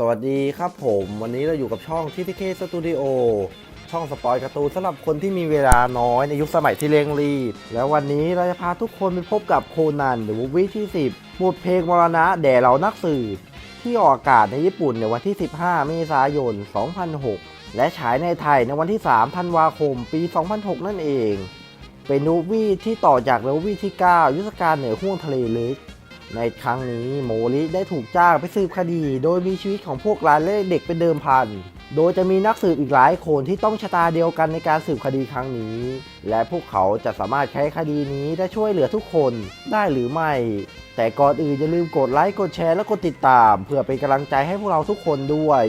สวัสดีครับผมวันนี้เราอยู่กับช่องที่ทีเคสตูดิโอช่องสปอยการ์ตูนสำหรับคนที่มีเวลาน้อยในยุคสมัยที่เร่งรีบ แล้ววันนี้เราจะพาทุกคนไปพบกับโคนันหรือวูวี่ที่ 10 บทเพลงมรณะแด่เรานักสืบที่ออกอากาศในญี่ปุ่นในวันที่ 15 เมษายน 2006 และฉายในไทยในวันที่ 3 ธันวาคม ปี 2006 นั่นเอง เป็นนูวี่ที่ต่อจากนูวี่ที่ 9 ยุทธการเหนือห้วงทะเลลึก ในครั้งนี้โมริได้ถูกจ้างไปสืบคดี โดยมีชีวิตของพวกร้านและเด็กเป็นเดิมพัน โดยจะมีนักสืบอีกหลายคนที่ต้องชะตาเดียวกันในการสืบคดีครั้งนี้ และพวกเขาจะสามารถใช้คดีนี้ได้ช่วยเหลือทุกคนได้หรือไม่ แต่ก่อนอื่นอย่าลืมกดไลค์กดแชร์และกดติดตาม เพื่อเป็นกำลังใจให้พวกเราทุกคนด้วย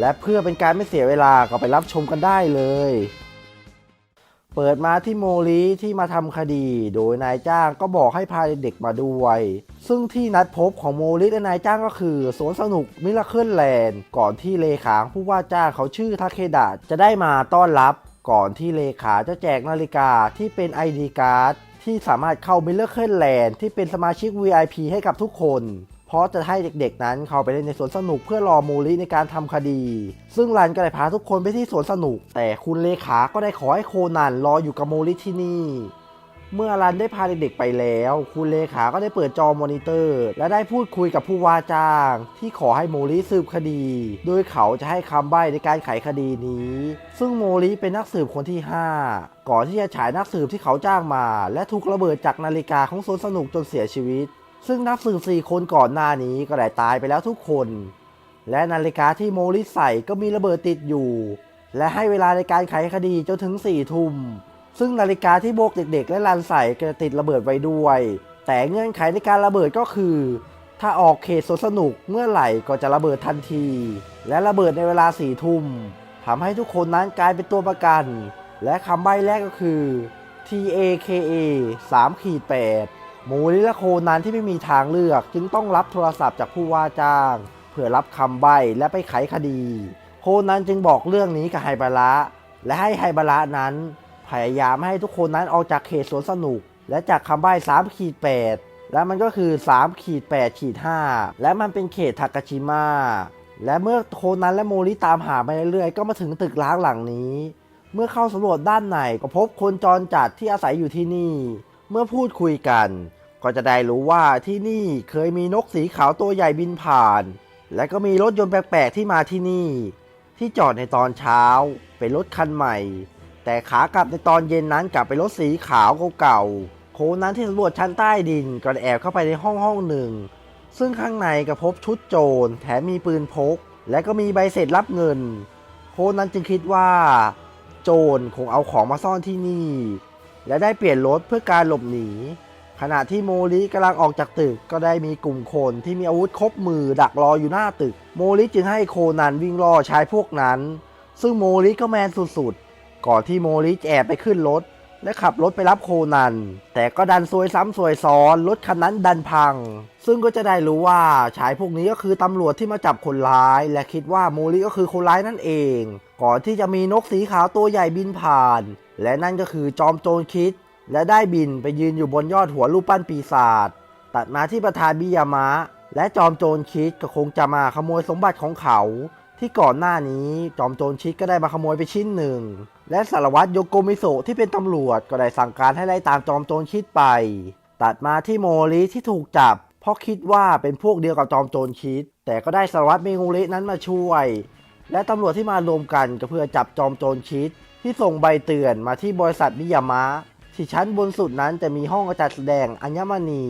และเพื่อเป็นการไม่เสียเวลาก็ไปรับชมกันได้เลย เปิดมาที่โมลีที่มาทำคดี โดยนายจ้างก็บอกให้พาเด็กมาด้วย ซึ่งที่นัดพบของโมลีและนายจ้างก็คือสวนสนุกมิราเคิลแลนด์ก่อนที่เลขาผู้ว่าจ้างเขาชื่อทาเคดะจะได้มาต้อนรับ ก่อนที่เลขาจะแจกนาฬิกาที่เป็น ID การ์ดที่สามารถเข้ามิราเคิลแลนด์ที่เป็นสมาชิก VIP ให้กับทุกคน เพราะจะให้เด็กๆ นั้นเข้าไปเล่นในสวนสนุกเพื่อรอโมลิในการทำคดี ซึ่งรันก็ได้พาทุกคนไปที่สวนสนุก แต่คุณเลขาก็ได้ขอให้โคนันรออยู่กับโมลิที่นี่ เมื่อรันได้พาเด็กๆไปแล้ว คุณเลขาก็ได้เปิดจอมอนิเตอร์ และได้พูดคุยกับผู้ว่าจ้าง ที่ขอให้โมลิสืบคดี โดยเขาจะให้คำใบ้ในการไขคดีนี้ ซึ่งโมลิเป็นนักสืบคนที่ 5 ก่อนที่จะฉายนักสืบที่เขาจ้างมา และถูกระเบิดจากนาฬิกาของสวนสนุกจนเสียชีวิต ซึ่งนักสืบสี่คนก่อนหน้านี้ก็ได้ตายไปแล้วทุกคน และนาฬิกาที่โมลิใส่ก็มีระเบิดติดอยู่ และให้เวลาในการไขคดีจนถึง4ี่ทุ่ม ซึ่งนาฬิกาที่โบกเด็ก ๆ และลันใส่ก็จะติดระเบิดไว้ด้วย แต่เงื่อนไขในการระเบิดก็คือ ถ้าออกเขตสวนสนุกเมื่อไหร่ก็จะระเบิดทันที และระเบิดในเวลาสี่ทุ่มทำให้ทุกคนนั้นกลายเป็นตัวประกัน และคำใบ้แรกก็คือ TAKA 3 ขีด8มูลิและโคนันที่ไม่มีทางเลือก จึงต้องรับโทรศัพท์จากผู้ว่าจ้าง เพื่อรับคำใบ้และไปไขคดี โคนันจึงบอกเรื่องนี้กับไฮบาระและให้ไฮบาระนั้น พยายามให้ทุกคนนั้นออกจากเขตสวนสนุก และจากคำใบ้3ขีด8และมันก็คือ3ขีด8ขีด5และมันเป็นเขตทากาชิมะและเมื่อโคนันและโมริตามหาไปเรื่อยๆ ก็มาถึงตึกร้างหลังนี้ เมื่อเข้าสำรวจด้านในก็พบคนจรจัดที่อาศัยอยู่ที่นี่ เมื่อพูดคุยกัน ก็จะได้รู้ว่าที่นี่เคยมีนกสีขาวตัวใหญ่บินผ่าน และก็มีรถยนต์แปลกๆที่มาที่นี่ ที่จอดในตอนเช้า เป็นรถคันใหม่ แต่ขากลับในตอนเย็นนั้นกลับไปนรถสีขาวเก่าๆโคนั้นที่สำรวจชั้นใต้ดินก็ได้แอบเข้าไปในห้องห้องหนึ่ง ซึ่งข้างในก็พบชุดโจรแถมมีปืนพก และก็มีใบเสร็จรับเงิน โคนั้นจึงคิดว่า โจรคงเอาของมาซ่อนที่นี่ และได้เปลี่ยนรถเพื่อการหลบหนี ขณะที่โมริกำลังออกจากตึกก็ได้มีกลุ่มคนที่มีอาวุธครบมือดักรออยู่หน้าตึก โมริจึงให้โคนันวิ่งล่อชายพวกนั้น ซึ่งโมริก็แมนสุดๆ ก่อนที่โมริจะแอบไปขึ้นรถ และขับรถไปรับโคนัน แต่ก็ดันซวยซ้ำซวยซ้อนรถคันนั้นดันพัง ซึ่งก็จะได้รู้ว่าชายพวกนี้ก็คือตำรวจที่มาจับคนร้าย และคิดว่าโมริก็คือคนร้ายนั่นเอง ก่อนที่จะมีนกสีขาวตัวใหญ่บินผ่าน และนั่นก็คือจอมโจรคิด และได้บินไปยืนอยู่บนยอดหัวรูปปั้นปีศาจ ตัดมาที่ประธานบิยามะ และจอมโจรคิดก็คงจะมาขโมยสมบัติของเขา ที่ก่อนหน้านี้จอมโจรชิดก็ได้มาขโมยไปชิ้นหนึ่ง และสารวัตรโยโกมิโซะที่เป็นตำรวจก็ได้สั่งการให้ไล่ตามจอมโจรชิดไป ตัดมาที่โมริที่ถูกจับ เพราะคิดว่าเป็นพวกเดียวกับจอมโจรชิด แต่ก็ได้สารวัตรเมงูรินั้นมาช่วย และตำรวจที่มารวมกันก็เพื่อจับจอมโจรชิดที่ส่งใบเตือนมาที่บริษัทมิยามะ ที่ชั้นบนสุดนั้นจะมีห้องจัดแสดงอัญมณี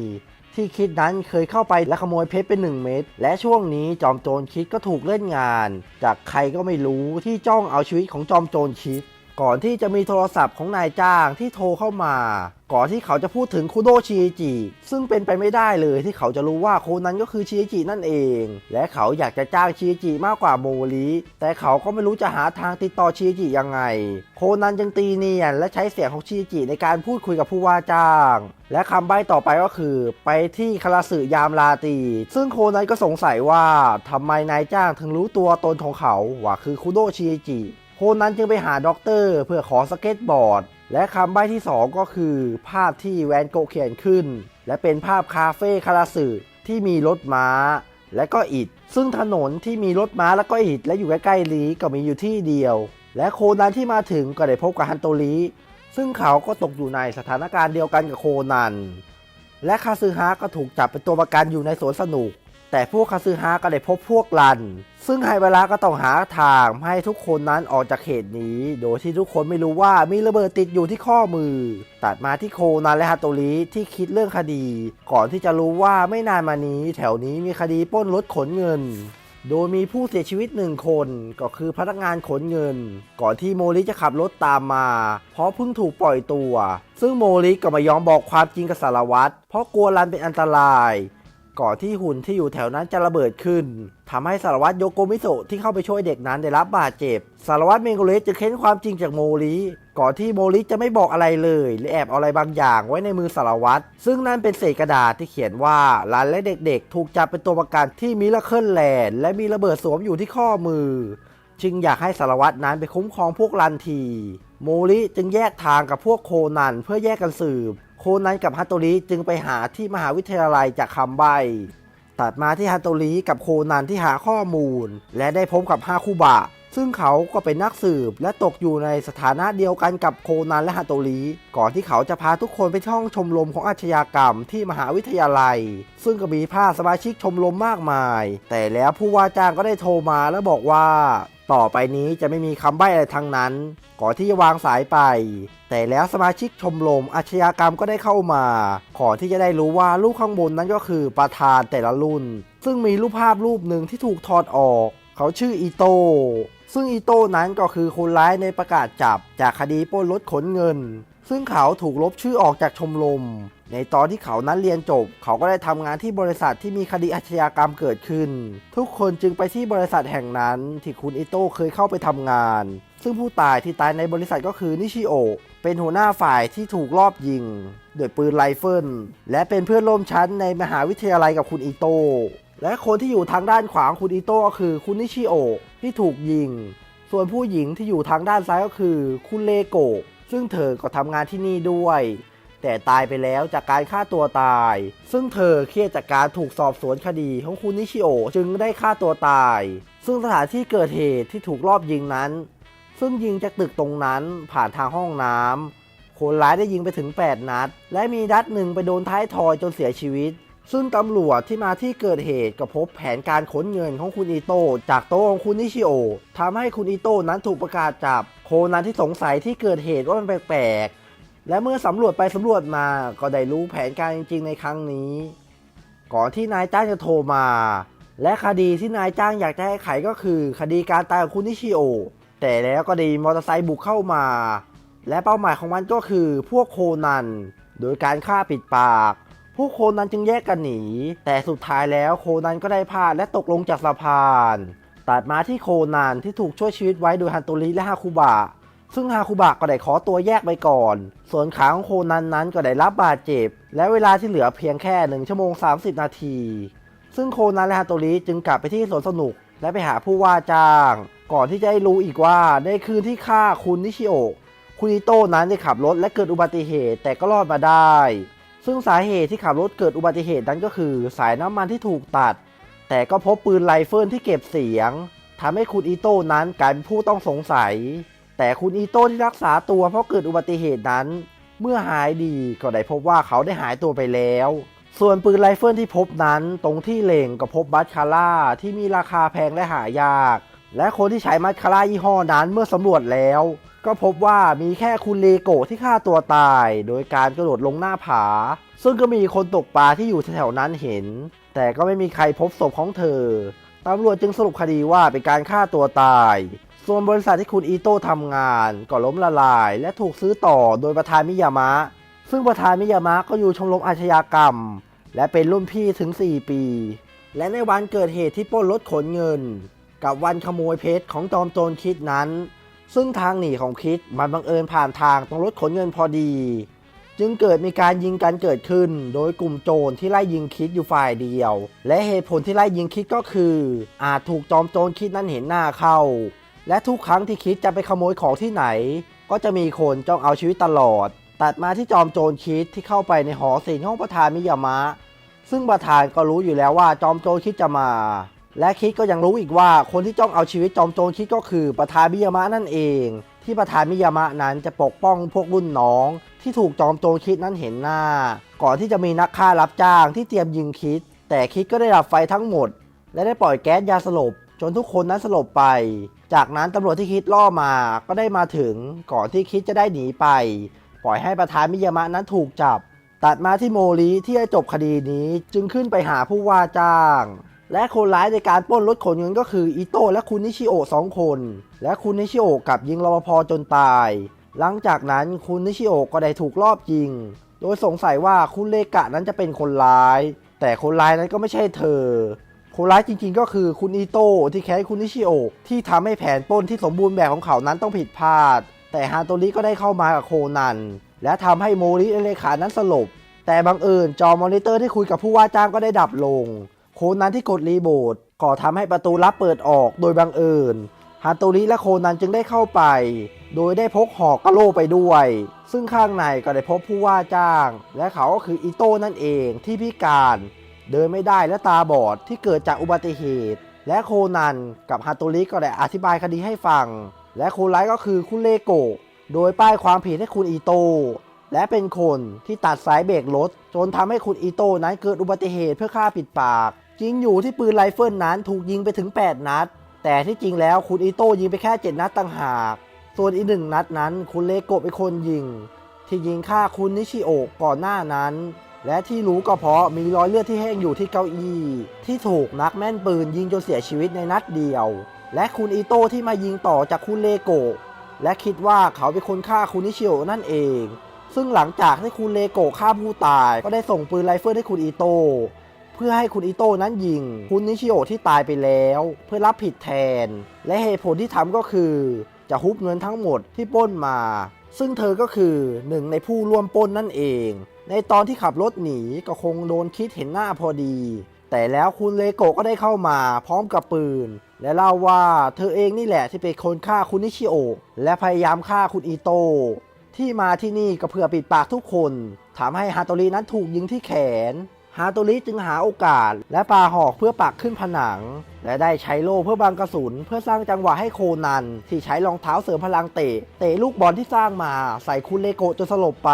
ที่คิดนั้นเคยเข้าไปและขโมยเพชรเป็นหนึ่งเม็ดและช่วงนี้จอมโจรคิดก็ถูกเล่นงาน จากใครก็ไม่รู้ที่จ้องเอาชีวิตของจอมโจรคิด ก่อนที่จะมีโทรศัพท์ของนายจ้างที่โทรเข้ามา ก่อนที่เขาจะพูดถึงคุโดชิจิซึ่งเป็นไปไม่ได้เลยที่เขาจะรู้ว่าโคนั้นก็คือชิจินั่นเอง และเขาอยากจะจ้างชิจิมากกว่าโมริแต่เขาก็ไม่รู้จะหาทางติดต่อชิจิยังไง โคนันจึงตีเนียนและใช้เสียงของชิจิในการพูดคุยกับผู้ว่าจ้าง และคำใบ้ต่อไปก็คือ ไปที่คาราสึยามลาตี ซึ่งโคนันก็สงสัยว่าทำไมนายจ้างถึงรู้ตัวตนของเขาว่าคือคุโดชิจิ โคนันจึงไปหาด็อกเตอร์เพื่อขอสเก็ตบอร์ด และคำใบ้ที่ 2 ก็คือ ภาพที่แวนโกเขียนขึ้น และเป็นภาพคาเฟ่คาราสึที่มีรถม้า และก็อิฐซึ่งถนนที่มีรถม้าและก็อิฐและอยู่ใกล้ๆลีก็มีอยู่ที่เดียว และโคนันที่มาถึงก็ได้พบกับฮันโตริซึ่งเขาก็ตกอยู่ในสถานการณ์เดียวกันกับโคนัน และคาซึฮะก็ถูกจับเป็นตัวประกันอยู่ในสวนสนุก แต่พวกคาซึฮะก็ได้พบพวกลัน ซึ่งไฮเวลาก็ต้องหาทางให้ทุกคนนั้นออกจากเขตนี้ โดยที่ทุกคนไม่รู้ว่ามีระเบิดติดอยู่ที่ข้อมือ ตัดมาที่โคนันและฮาโตริที่คิดเรื่องคดี ก่อนที่จะรู้ว่าไม่นานมานี้ แถวนี้มีคดีปล้นรถขนเงิน โดยมีผู้เสียชีวิตหนึ่งคนก็คือพนักงานขนเงิน ก่อนที่โมริจะขับรถตามมา เพราะเพิ่งถูกปล่อยตัว ซึ่งโมริก็ไม่ยอมบอกความจริงกับสารวัตรเพราะกลัวรันเป็นอันตราย ก่อนที่หุ่นที่อยู่แถวนั้นจะระเบิดขึ้นทำให้สารวัตรโยโกมิโซะที่เข้าไปช่วยเด็กนั้นได้รับบาดเจ็บ สารวัตรเมงโกเลสจะเค้นความจริงจากโมริก่อนที่โมริจะไม่บอกอะไรเลยและแอบเอาอะไรบางอย่างไว้ในมือสารวัตรซึ่งนั่นเป็นเศษกระดาษที่เขียนว่าหลานและเด็กๆ ถูกจับเป็นตัวประกันที่มิลเคิลแลนด์และมีระเบิดสวมอยู่ที่ข้อมือ จึงอยากให้สารวัตรนั้นไปคุ้มครองพวกลันทีโมริจึงแยกทางกับพวกโคนันเพื่อแยกกันสืบ นันกับฮัตโตริจึงไปหาที่มหาวิทยาลัยจากคำใบ ตัดมาที่ฮัตโตริกับโคนันที่หาข้อมูล และได้พบกับฮาคุบะ ซึ่งเขาก็เป็นนักสืบและตกอยู่ในสถานะเดียวกันกับโคนันและฮัตโตริก่อนที่เขาจะพาทุกคนไปท่องชมรมของอาชญากรรมที่มหาวิทยาลัย ซึ่งก็มีภาสมาชิกชมรมมากมาย แต่แล้วผู้ว่าจ้างก็ได้โทรมาแล้วบอกว่า ต่อไปนี้จะไม่มีคำใบ้อะไรทั้งนั้น ก่อนที่จะวางสายไป แต่แล้วสมาชิกชมรมอาชญากรรมก็ได้เข้ามาก่อนที่จะได้รู้ว่ารูปข้างบนนั้นก็คือประธานแต่ละรุ่น ซึ่งมีรูปภาพรูปหนึ่งที่ถูกถอดออก เขาชื่ออีโตซึ่งอีโต้นั้นก็คือคนร้ายในประกาศจับจากคดีปล้นรถขนเงิน ซึ่งเขาถูกลบชื่อออกจากชมรม ในตอนที่เขานั้นเรียนจบ เขาก็ได้ทำงานที่บริษัทที่มีคดีอาชญากรรมเกิดขึ้น ทุกคนจึงไปที่บริษัทแห่งนั้น ที่คุณอิโต้เคยเข้าไปทำงาน ซึ่งผู้ตายที่ตายในบริษัทก็คือนิชิโอะเป็นหัวหน้าฝ่ายที่ถูกลอบยิงด้วยปืนไรเฟิลและเป็นเพื่อนร่วมชั้นในมหาวิทยาลัยกับคุณอิโต้และคนที่อยู่ทางด้านขวางคุณอิโต้ก็คือคุณนิชิโอะที่ถูกยิง ส่วนผู้หญิงที่อยู่ทางด้านซ้ายก็คือคุณเลโกะซึ่งเธอก็ทำงานที่นี่ด้วย แต่ตายไปแล้วจากการฆ่าตัวตาย ซึ่งเธอเครียดจากการถูกสอบสวนคดีของคุณนิชิโอะจึงได้ฆ่าตัวตาย ซึ่งสถานที่เกิดเหตุที่ถูกรอบยิงนั้น ซึ่งยิงจากตึกตรงนั้นผ่านทางห้องน้ำคนร้ายได้ยิงไปถึง 8 นัด และมีนัดหนึ่งไปโดนท้ายทอยจนเสียชีวิต ซึ่งตำรวจที่มาที่เกิดเหตุก็พบแผนการขนเงินของคุณอิโต้จากโต๊ะของคุณนิชิโอะทำให้คุณอิโต้นั้นถูกประกาศจับ โคนันที่สงสัยที่เกิดเหตุว่ามันแปลกๆ และเมื่อสำรวจไปสำรวจมาก็ได้รู้แผนการจริงๆในครั้งนี้ ก่อนที่นายจ้างจะโทรมา และคดีที่นายจ้างอยากจะให้ไขก็คือ คดีการตายของคุณนิชิโอ แต่แล้วก็ดีมอเตอร์ไซค์บุกเข้ามา และเป้าหมายของมันก็คือพวกโคนัน โดยการฆ่าปิดปาก พวกโคนันจึงแยกกันหนี แต่สุดท้ายแล้วโคนันก็ได้พลาดและตกลงจากสะพาน ตัดมาที่โคนันที่ถูกช่วยชีวิตไว้โดยฮันโตริและฮาคุบะ ซึ่งฮาคุบะก็ได้ขอตัวแยกไปก่อน ส่วนขาของโคนันนั้นก็ได้รับบาดเจ็บ และเวลาที่เหลือเพียงแค่ 1 ชั่วโมง 30 นาที ซึ่งโคนันและฮาโตริจึงกลับไปที่สวนสนุก และไปหาผู้ว่าจ้าง ก่อนที่จะได้รู้อีกว่าในคืนที่ฆ่าคุณนิชิโอะคุณอิโต้นั้นได้ขับรถและเกิดอุบัติเหตุแต่ก็รอดมาได้ ซึ่งสาเหตุที่ขับรถเกิดอุบัติเหตุนั้นก็คือ สายน้ำมันที่ถูกตัด แต่ก็พบปืนไรเฟิลที่เก็บเสียงทำให้คุณอิโต้นั้นกลายเป็นผู้ต้องสงสัย แต่คุณอิโต้ที่รักษาตัวเพราะเกิดอุบัติเหตุนั้น เมื่อหายดีก็ได้พบว่าเขาได้หายตัวไปแล้ว ส่วนปืนไรเฟิลที่พบนั้นตรงที่เหล่งก็พบบัตคาร่าที่มีราคาแพงและหายาก และคนที่ใช้มัดคาร่ายี่ห้อนั้นเมื่อสำรวจแล้ว ก็พบว่ามีแค่คุณเลโกะที่ฆ่าตัวตาย โดยการกระโดดลงหน้าผา ซึ่งก็มีคนตกปลาที่อยู่แถวๆนั้นเห็น แต่ก็ไม่มีใครพบศพของเธอตำรวจจึงสรุปคดีว่าเป็นการฆ่าตัวตาย ส่วนบริษัทที่คุณอีโต้ทำงานก็ล้มละลาย และถูกซื้อต่อโดยประธานมิยามะ ซึ่งประธานมิยามะก็อยู่ชมรมอาชญากรรม และเป็นรุ่นพี่ถึง 4 ปี และในวันเกิดเหตุที่ปล้นรถขนเงิน กับวันขโมยเพชรของจอมโจรคิดนั้น ซึ่งทางหนีของคิดมันบังเอิญผ่านทางตรงรถขนเงินพอดี จึงเกิดมีการยิงกันเกิดขึ้น โดยกลุ่มโจรที่ไล่ยิงคิดอยู่ฝ่ายเดียว และเหตุผลที่ไล่ยิงคิดก็คือ อาจถูกจอมโจรคิดนั้นเห็นหน้าเข้า และทุกครั้งที่คิดจะไปขโมยของที่ไหน ก็จะมีคนจ้องเอาชีวิตตลอด ตัดมาที่จอมโจรคิดที่เข้าไปในหอศิลป์ห้องประธานมิยามะ ซึ่งประธานก็รู้อยู่แล้วว่าจอมโจรคิดจะมา และคิดก็ยังรู้อีกว่าคนที่จ้องเอาชีวิตจอมโจรคิดก็คือประธานมิยามะนั่นเอง ที่ประธานมิยามะนั้นจะปกป้องพวกรุ่นน้อง ที่ถูกจอมโจรคิดนั้นเห็นหน้า ก่อนที่จะมีนักฆ่ารับจ้างที่เตรียมยิงคิด แต่คิดก็ได้ดับไฟทั้งหมด และได้ปล่อยแก๊สยาสลบ จนทุกคนนั้นสลบไป จากนั้นตำรวจที่คิดล่อมาก็ได้มาถึงก่อนที่คิดจะได้หนีไป ปล่อยให้ประธานมิยามะนั้นถูกจับ ตัดมาที่โมริที่จะจบคดีนี้จึงขึ้นไปหาผู้ว่าจ้าง และคนร้ายในการปล้นรถขนเงินก็คืออิโต้และคุณนิชิโอะสองคน และคุณนิชิโอะกลับยิงรปภจนตาย หลังจากนั้นคุณนิชิโอะก็ได้ถูกลอบยิง โดยสงสัยว่าคุณเลกะนั้นจะเป็นคนร้าย แต่คนร้ายนั้นก็ไม่ใช่เธอ คนร้ายจริงๆ ก็คือคุณอิโต้ที่แค้นคุณนิชิโอที่ทำให้แผนปล้นที่สมบูรณ์แบบของเขานั้นต้องผิดพลาด แต่ฮาโตริก็ได้เข้ามากับโคนัน และทำให้โมริและเลขานั้นสลบ แต่บังเอิญจอมอนิเตอร์ที่คุยกับผู้ว่าจ้างก็ได้ดับลง โคนันที่กดรีโมทก็ทำให้ประตูลับเปิดออกโดยบังเอิญฮาโตริและโคนันจึงได้เข้าไป โดยได้พกหอกกระโลไปด้วย ซึ่งข้างในก็ได้พบผู้ว่าจ้าง และเขาก็คืออิโต้นั่นเองที่พิการ เดินไม่ได้และตาบอดที่เกิดจากอุบัติเหตุ และโคนันกับฮาโตริก็ได้อธิบายคดีให้ฟัง และคนร้ายก็คือคุณเลโกะโดยป้ายความผิดให้คุณอิโตและเป็นคนที่ตัดสายเบรกรถ จนทำให้คุณอิโต้นั้นเกิดอุบัติเหตุเพื่อฆ่าปิดปากจริงอยู่ที่ปืนไรเฟิลนั้นถูกยิงไปถึง 8 นัด แต่ที่จริงแล้วคุณอิโต้ยิงไปแค่ 7 นัดต่างหาก ส่วนอีกหนึ่งนัดนั้นคุณเลโกะเป็นคนยิง ที่ยิงฆ่าคุณนิชิโอะก่อนหน้านั้น และที่รู้ก็เพราะมีรอยเลือดที่แห้งอยู่ที่เก้าอี้ที่ถูกนักแม่นปืนยิงจนเสียชีวิตในนัดเดียว และคุณอิโต้ที่มายิงต่อจากคุณเลโกและคิดว่าเขาเป็นคนฆ่าคุณนิชิโอะนั่นเอง ซึ่งหลังจากที่คุณเลโกฆ่าผู้ตาย ก็ได้ส่งปืนไรเฟิลให้คุณอิโต้เพื่อให้คุณอิโต้นั้นยิง คุณนิชิโอะที่ตายไปแล้ว เพื่อรับผิดแทน และเหตุผลที่ทำก็คือ จะฮุบเงินทั้งหมดที่ป้นมา ซึ่งเธอก็คือหนึ่งในผู้ร่วมปล้นนั่นเอง ในตอนที่ขับรถหนีก็คงโดนคิดเห็นหน้าพอดี แต่แล้วคุณเลโกะก็ได้เข้ามาพร้อมกับปืน และเล่าว่าเธอเองนี่แหละที่เป็นคนฆ่าคุณนิชิโอและพยายามฆ่าคุณอิโตะที่มาที่นี่ก็เพื่อปิดปากทุกคนทำให้ฮาโตรินั้นถูกยิงที่แขน ฮาโตริจึงหาโอกาส และปาหอกเพื่อปักขึ้นผนัง และได้ใช้โล่เพื่อบังกระสุน เพื่อสร้างจังหวะให้โคนัน ที่ใช้รองเท้าเสริมพลังเตะ เตะลูกบอลที่สร้างมาใส่คุณเลโกจนสลบไป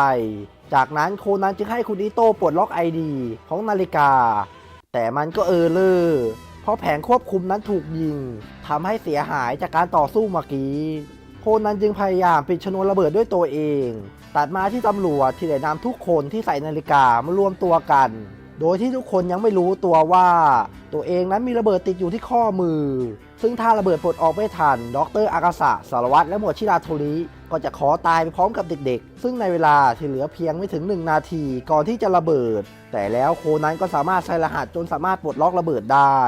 จากนั้นโคนันจึงให้คุณอิโต้ปลดล็อกไอดี ของนาฬิกา แต่มันก็เออเลอร์เพราะแผงควบคุมนั้นถูกยิงทำให้เสียหายจากการต่อสู้เมื่อกี้โคนันจึงพยายามปิดชนวนระเบิดด้วยตัวเอง ตัดมาที่ตำรวจที่ได้นำทุกคนที่ใส่นาฬิกามารวมตัวกัน โดยที่ทุกคนยังไม่รู้ตัวว่า ตัวเองนั้นมีระเบิดติดอยู่ที่ข้อมือ ซึ่งถ้าระเบิดปลดออกไม่ทัน ดรอากาสะสารวัตรและหมวดชิราโทริก็จะขอตายไปพร้อมกับเด็กๆ ซึ่งในเวลาที่เหลือเพียงไม่ถึง 1 นาทีก่อนที่จะระเบิด แต่แล้วโคนันก็สามารถใช้รหัสจนสามารถปลดล็อกระเบิดได้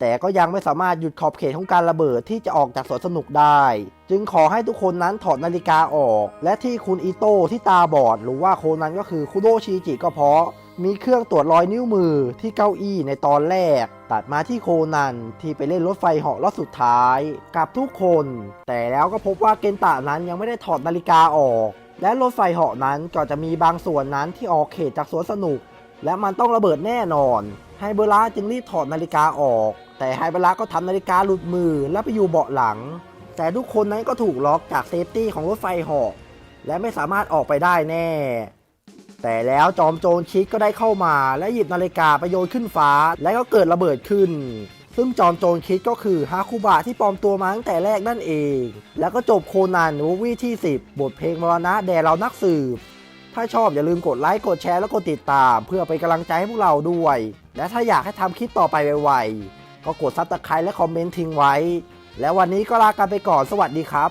แต่ก็ยังไม่สามารถหยุดขอบเขตของการระเบิดที่จะออกจากสวนสนุกได้ จึงขอให้ทุกคนนั้นถอดนาฬิกาออก และที่คุณอิโต้ที่ตาบอดหรือว่าโคนันก็คือคุโดชิจิก็เพราะ มีเครื่องตรวจรอยนิ้วมือที่เก้าอี้ในตอนแรก ตัดมาที่โคนันที่ไปเล่นรถไฟเหาะรอบสุดท้ายกับทุกคน แต่แล้วก็พบว่าเกนตะนั้นยังไม่ได้ถอดนาฬิกาออก และรถไฟเหาะนั้นก็จะมีบางส่วนนั้นที่ออกเขตจากสวนสนุก และมันต้องระเบิดแน่นอนไฮเบร์ลาจึงรีบถอดนาฬิกาออก แต่ไฮเบร์ลาก็ทำนาฬิกาหลุดมือและไปอยู่เบาะหลัง แต่ทุกคนนั้นก็ถูกล็อกจากเซฟตี้ของรถไฟเหาะและไม่สามารถออกไปได้แน่ แต่แล้วจอมโจรคิดก็ได้เข้ามา และหยิบนาฬิกาไปโยนขึ้นฟ้า และก็เกิดระเบิดขึ้น ซึ่งจอมโจรคิดก็คือฮาคุบะที่ปลอมตัวมาตั้งแต่แรกนั่นเอง แล้วก็จบโคนันมูวี่ที่ 10 บทเพลงมรณะแด่เรานักสืบ ถ้าชอบอย่าลืมกดไลค์ กดแชร์ และกดติดตาม เพื่อเป็นกำลังใจให้พวกเราด้วย และถ้าอยากให้ทำคลิปต่อไปไวๆก็กดซับสไครต์และคอมเมนต์ทิ้งไว้ และวันนี้ก็ลากันไปก่อนสวัสดีครับ